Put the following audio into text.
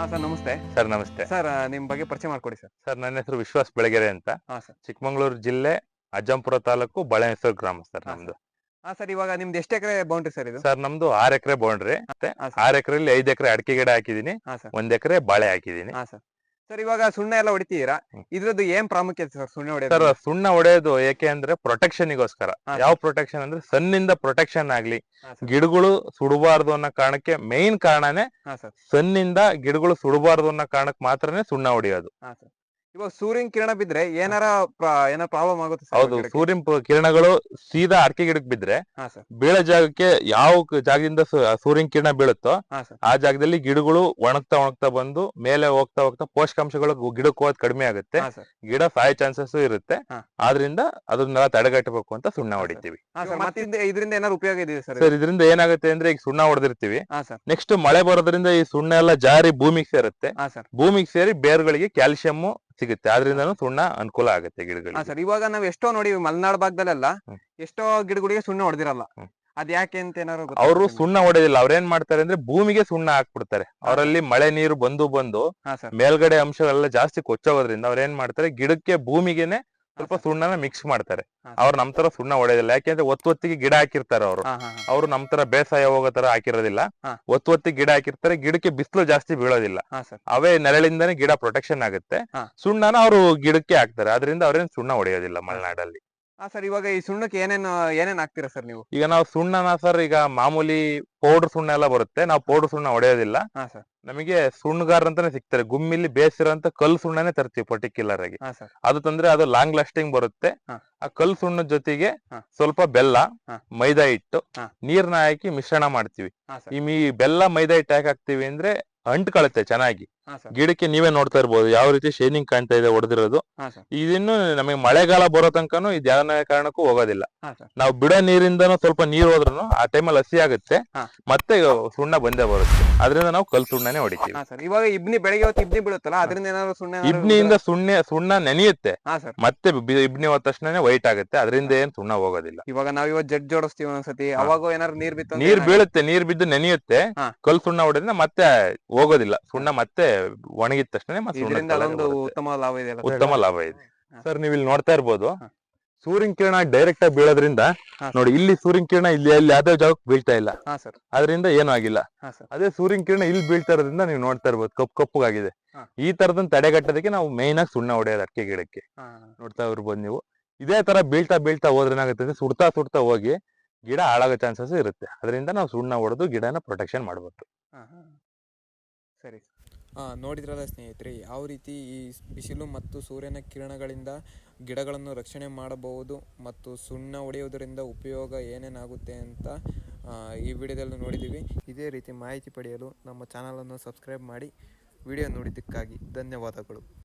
ನಮಸ್ತೆ. ಸರ್ ನಮಸ್ತೆ. ಸರ್ ನಿಮ್ ಬಗ್ಗೆ ಪರಿಚಯ ಮಾಡ್ಕೊಡಿ ಸರ್. ಸರ್ ನನ್ನ ಹೆಸರು ವಿಶ್ವಾಸ್ ಬೆಳಗೆರೆ ಅಂತ. ಹಾ ಸರ್. ಚಿಕ್ಕಮಂಗ್ಳೂರು ಜಿಲ್ಲೆ ಅಜ್ಜಂಪುರ ತಾಲೂಕು ಬಳೆಹೆಸರು ಗ್ರಾಮ ಸರ್ ನಮ್ದು. ಹಾ ಸರ್ ಇವಾಗ ನಿಮ್ದು ಎಷ್ಟು ಎಕರೆ ಬೌಂಡ್ರಿ ಸರ್ ಇದು? ಸರ್ ನಮ್ದು ಆರ್ ಎಕರೆ ಬೌಂಡ್ರಿ ಸರ್. ಆರ್ ಎಕರೆಲಿ ಐದ್ ಎಕರೆ ಅಡಿಕೆ ಗಿಡ ಹಾಕಿದೀನಿ. ಹಾ ಸರ್. ಒಂದ್ ಎಕರೆ ಬಾಳೆ ಹಾಕಿದೀನಿ. ಹಾ ಸರ್. ಸರ್ ಇವಾಗ ಸುಣ್ಣ ಎಲ್ಲ ಹೊಡಿತೀರಾ. ಇದ್ರದ್ದು ಏನ್ ಪ್ರಾಮುಖ್ಯತೆ ಸರ್ ಸುಣ್ಣ ಸರ್ ಹೊಡೆಯೋದು ಸುಣ್ಣ ಹೊಡೆಯೋದು ಏಕೆ ಅಂದ್ರೆ ಪ್ರೊಟೆಕ್ಷನ್ ಗೋಸ್ಕರ ಯಾವ ಪ್ರೊಟೆಕ್ಷನ್ ಅಂದ್ರೆ ಸಣ್ಣಿಂದ ಪ್ರೊಟೆಕ್ಷನ್ ಆಗ್ಲಿ. ಗಿಡಗಳು ಸುಡಬಾರ್ದು ಅನ್ನೋ ಕಾರಣಕ್ಕೆ ಮೇನ್ ಕಾರಣನೇ ಸಣ್ಣಿಂದ ಸರ್ ಸನ್ನಿಂದ ಗಿಡಗಳು ಸುಡಬಾರ್ದು ಅನ್ನೋ ಕಾರಣಕ್ಕೆ ಮಾತ್ರನೇ ಸುಣ್ಣ ಹೊಡೆಯೋದು. ಸರ್ ಇವಾಗ ಸೂರ್ಯನ ಕಿರಣ ಬಿದ್ರೆ ಏನಾರ ಏನೋ ಏನಾರ ಪ್ರಾಬ್ಲಮ್ ಆಗುತ್ತೆ ಸರ್ ಹೌದು ಗಿಡಕ್ಕೆ? ಸೂರ್ಯನ ಪ- ಕಿರಣಗಳು ಸೀದಾ ಅಡಿಕೆ ಗಿಡಕ್ಕೆ ಬಿದ್ರೆ ಹಾ ಸರ್. ಬೀಳೋ ಜಾಗಕ್ಕೆ ಯಾವ ಕ- ಜಾಗದಿಂದ ಸು- ಸೂರ್ಯನ ಕಿರಣ ಬೀಳುತ್ತೋ ಹಾ ಸರ್. ಆ ಜಾಗದಲ್ಲಿ ಗಿಡಗಳು ಒಣಗ್ತಾ ಒಣಗ್ತಾ ಬಂದು ಮೇಲೆ ಹೋಗ್ತಾ ಹೋಗ್ತಾ ಪೋಷಕಾಂಶಗಳು ಗು- ಗಿಡಕ್ಕೆ ಹೋಗೋದ್ ಕಡಿಮೆ ಆಗುತ್ತೆ. ಹಾ ಸರ್. ಗಿಡ ಸಾಯೋ ಚಾನ್ಸಸ್ ಇರುತ್ತೆ. ಹಾ. ಆದ್ರಿಂದ ಅದನ್ನೆಲ್ಲ ತಡೆಗಟ್ಟಬೇಕು ಅಂತ ಸುಣ್ಣ ಹಾ, ಹೊಡಿತೀವಿ. ಹಾ ಸರ್ ಮತ್ತೆ ಇದ್- ಇದರಿಂದ ಏನಾರು ಉಪಯೋಗ ಇದೆ ಸರ್? ಸರ್ ಇದರಿಂದ ಏನಾಗುತ್ತೆ ಅಂದ್ರೆ ಈಗ ಸುಣ್ಣ ಹೊಡೆದಿರ್ತೀವಿ. ಹಾ ಸರ್. ನೆಕ್ಸ್ಟ್ ಮಳೆ ಬರೋದ್ರಿಂದ ಈ ಸುಣ್ಣ ಎಲ್ಲ ಜಾರಿ ಭೂಮಿಗೆ ಸೇರುತ್ತೆ. ಹಾ ಸರ್. ಭೂಮಿಗೆ ಸೇರಿ ಬೇರ್ಗಳಿಗೆ ಕ್ಯಾಲ್ಸಿಯಂ ಸಿಗುತ್ತೆ. ಆದ್ರಿಂದ ಸುಣ್ಣ ಅನುಕೂಲ ಆಗುತ್ತೆ ಗಿಡಗಳಿಗೆ. ಸರ್ ಇವಾಗ ನಾವ್ ಎಷ್ಟೋ ನೋಡಿ ಮಲ್ನಾಡ್ ಭಾಗದಲ್ಲೆಲ್ಲ. ಎಷ್ಟೋ ಗಿಡಗಳಿಗೆ ಸುಣ್ಣ ಹೊಡೆದಿರಲ್ಲ. ಅದ್ ಯಾಕೆ ಅಂತ ಏನಾರು ಅವರು? ಸುಣ್ಣ ಹೊಡೆದಿಲ್ಲ. ಅವ್ರೇನ್ ಮಾಡ್ತಾರೆ ಅಂದ್ರೆ ಭೂಮಿಗೆ ಸುಣ್ಣ ಹಾಕ್ಬಿಡ್ತಾರೆ. ಅವರಲ್ಲಿ ಮಳೆ ನೀರು ಬಂದು ಬಂದು ಮೇಲ್ಗಡೆ ಅಂಶಗಳೆಲ್ಲ ಜಾಸ್ತಿ ಕೊಚ್ಚೋದ್ರಿಂದ ಅವ್ರೇನ್ ಮಾಡ್ತಾರೆ ಗಿಡಕ್ಕೆ ಭೂಮಿಗೆನೆ ಸ್ವಲ್ಪ. ಸುಣ್ಣನ ಮಿಕ್ಸ್ ಮಾಡ್ತಾರೆ. ಅವ್ರು ನಮ್ ತರ ಸುಣ್ಣ ಹೊಡೆಯೋದಿಲ್ಲ. ಯಾಕೆಂದ್ರೆ ಒತ್ತು ಒತ್ತಿಗೆ ಗಿಡ ಹಾಕಿರ್ತಾರೆ ಅವರು. ಅವ್ರು ನಮ್ ತರ ಬೇಸಾಯ ಹೋಗೋ ತರ ಹಾಕಿರೋದಿಲ್ಲ. ಒತ್ತೊತ್ತಿಗೆ ಗಿಡ ಹಾಕಿರ್ತಾರೆ. ಗಿಡಕ್ಕೆ ಬಿಸಿಲು ಜಾಸ್ತಿ ಬೀಳೋದಿಲ್ಲ. ಅವೇ ನೆರಳಿಂದಾನೇ ಗಿಡ ಪ್ರೊಟೆಕ್ಷನ್ ಆಗುತ್ತೆ. ಸುಣ್ಣನ ಅವರು ಗಿಡಕ್ಕೆ ಹಾಕ್ತಾರೆ. ಅದರಿಂದ ಅವ್ರೇನ್ ಸುಣ್ಣ ಹೊಡೆಯೋದಿಲ್ಲ ಮಲೆನಾಡಲ್ಲಿ. ಸರ್ ಇವಾಗ ಈ ಸುಣ್ಣಕ್ಕೆ ಏನೇನು ಏನೇನ್ ಹಾಕ್ತೀರಾ ಸರ್ ನೀವು? ಈಗ ನಾವು ಸುಣ್ಣನ ಸರ್ ಈಗ ಮಾಮೂಲಿ ಪೌಡರ್ ಸುಣ್ಣ ಎಲ್ಲ ಬರುತ್ತೆ. ನಾವು ಪೌಡರ್ ಸುಣ್ಣ ಹೊಡೆಯೋದಿಲ್ಲ. ನಮಗೆ ಸುಣ್ಣಗಾರ ಅಂತಾನೆ ಸಿಗ್ತಾರೆ. ಗುಮ್ಮಿಲಿ ಬೇಸಿರೋಂತ ಕಲ್ ಸುಣ್ಣನೆ ತರ್ತೀವಿ ಪರ್ಟಿಕ್ಯುಲರ್ ಆಗಿ. ಅದು ತಂದ್ರೆ ಅದು ಲಾಂಗ್ ಲಾಸ್ಟಿಂಗ್ ಬರುತ್ತೆ. ಆ ಕಲ್ ಸುಣ್ಣ ಜೊತೆಗೆ ಸ್ವಲ್ಪ ಬೆಲ್ಲ ಮೈದಾ ಹಿಟ್ಟು. ನೀರ್ನ ಹಾಕಿ ಮಿಶ್ರಣ ಮಾಡ್ತೀವಿ. ಈ ಬೆಲ್ಲ ಮೈದಾ ಹಿಟ್ಟು ಯಾಕೆ ಹಾಕ್ತಿವಿ ಅಂದ್ರೆ ಅಂಟ್ಕೊಳುತ್ತೆ ಚೆನ್ನಾಗಿ. ಗಿಡಕ್ಕೆ ನೀವೇ ನೋಡ್ತಾ ಇರ್ಬೋದು ಯಾವ ರೀತಿ ಶೈನಿಂಗ್ ಕಾಣ್ತಾ ಇದೆ ಹೊಡೆದಿರೋದು ಇದನ್ನು ನಮಗೆ ಮಳೆಗಾಲ ಬರೋ ತನಕನೂ ಇದು ಯಾವ ಕಾರಣಕ್ಕೂ ಹೋಗೋದಿಲ್ಲ. ನಾವು ಬಿಡೋ ನೀರಿಂದನೂ ಸ್ವಲ್ಪ ನೀರ್ ಹೋದ್ರು ಆ ಟೈಮಲ್ಲಿ ಹಸಿ ಆಗುತ್ತೆ ಮತ್ತೆ ಸುಣ್ಣ ಬಂದೇ ಬರುತ್ತೆ. ಅದರಿಂದ ನಾವು ಕಲ್ ಸುಣ್ಣನೇ ಹೊಡಿತೀವಿ. ಇವಾಗ ಇಬ್ನಿ ಬೆಳಗ್ಗೆ ಹೊತ್ತು ಇಬ್ನಿ ಬೀಳುತ್ತಲ್ಲ ಅದರಿಂದ ಏನಾದ್ರು ಸುಣ್ಣ ಇಬ್ನಿಯಿಂದ ಸುಣ್ಣ ಸುಣ್ಣ ನೆನೆಯುತ್ತೆ. ಮತ್ತೆ ಇಬ್ನಿ ಹೋದ ತಕ್ಷಣನೇ ವೈಟ್ ಆಗುತ್ತೆ ಅದರಿಂದ ಏನ್ ಸುಣ್ಣ ಹೋಗೋದಿಲ್ಲ. ಇವಾಗ ನಾವು ಇವತ್ತು ಜಡ್ ಜೋಡಿಸ್ತೀವಿ ಒಂದ್ಸತಿ ಅವಾಗ ಏನಾದ್ರು ನೀರ್ ಬಿತ್ತು ನೀರ್ ಬೀಳುತ್ತೆ ನೀರ್ ಬಿದ್ದು ನೆನೆಯುತ್ತೆ. ಕಲ್ ಸುಣ್ಣ ಹೊಡೆದ್ರೆ ಮತ್ತೆ ಹೋಗೋದಿಲ್ಲ. ಸುಣ್ಣ ಮತ್ತೆ ಒಣಗಿದ ತಕ್ಷಣ ಇದರಿಂದ ಅದೊಂದು ಉತ್ತಮ ಲಾಭ ಇದೆ ಅಲ್ಲ ಸರ್? ಉತ್ತಮ ಲಾಭ ಇದೆ. ಸರ್ ನೀವು ಇಲ್ಲಿ ನೋಡ್ತಾ ಇರ್ಬೋದು. ಸೂರ್ಯನ ಕಿರಣ ಡೈರೆಕ್ಟ್ ಆಗಿ ಬೀಳೋದ್ರಿಂದ ನೋಡಿ ಇಲ್ಲಿ ಸೂರ್ಯನ ಕಿರಣ ಇಲ್ಲಿ ಅಲ್ಲಿ ಯಾವ್ದೇ ಜಾಗಕ್ಕೆ ಬೀಳ್ತಾ ಇಲ್ಲ. ಅದರಿಂದ ಏನೂ ಆಗಿಲ್ಲ. ಅದೇ ಸೂರ್ಯನ ಕಿರಣ ಇಲ್ಲಿ ಬೀಳ್ತಾ ಇರೋದ್ರಿಂದ ನೀವು ನೋಡ್ತಾ ಇರ್ಬೋದು ಕಪ್ಪು ಕಪ್ಪುಗಾಗಿದೆ. ಈ ತರದನ್ನ ತಡೆಗಟ್ಟೋದಕ್ಕೆ ನಾವು ಮೇನ್ ಆಗಿ ಸುಣ್ಣ ಹೊಡೆಯೋದು ಅಡಿಕೆ ಗಿಡಕ್ಕೆ. ನೋಡ್ತಾ ಇರ್ಬೋದು ನೀವು. ಇದೇ ತರ ಬೀಳ್ತಾ ಬೀಳ್ತಾ ಹೋದ್ರೆ ಏನಾಗುತ್ತೆ ಅಂದ್ರೆ ಸುಡ್ತಾ ಸುಡ್ತಾ ಹೋಗಿ ಗಿಡ ಹಾಳಾಗೋ ಚಾನ್ಸಸ್ ಇರುತ್ತೆ. ಅದರಿಂದ ನಾವು ಸುಣ್ಣ ಹೊಡೆದು ಗಿಡನ ಪ್ರೊಟೆಕ್ಷನ್ ಹಾ. ಸರಿ. ನೋಡಿದ್ರಲ್ಲ ಸ್ನೇಹಿತರೆ, ಯಾವ ರೀತಿ ಈ ಬಿಸಿಲು ಮತ್ತು ಸೂರ್ಯನ ಕಿರಣಗಳಿಂದ ಗಿಡಗಳನ್ನು ರಕ್ಷಣೆ ಮಾಡಬಹುದು ಮತ್ತು ಸುಣ್ಣ ಹೊಡೆಯುವುದರಿಂದ ಉಪಯೋಗ ಏನೇನಾಗುತ್ತೆ ಅಂತ ಈ ವಿಡಿಯೋದಲ್ಲಿ ನೋಡಿದ್ದೀವಿ. ಇದೇ ರೀತಿ ಮಾಹಿತಿ ಪಡೆಯಲು ನಮ್ಮ ಚಾನಲನ್ನು ಸಬ್ಸ್ಕ್ರೈಬ್ ಮಾಡಿ, ವಿಡಿಯೋ ನೋಡಿದ್ದಕ್ಕಾಗಿ ಧನ್ಯವಾದಗಳು.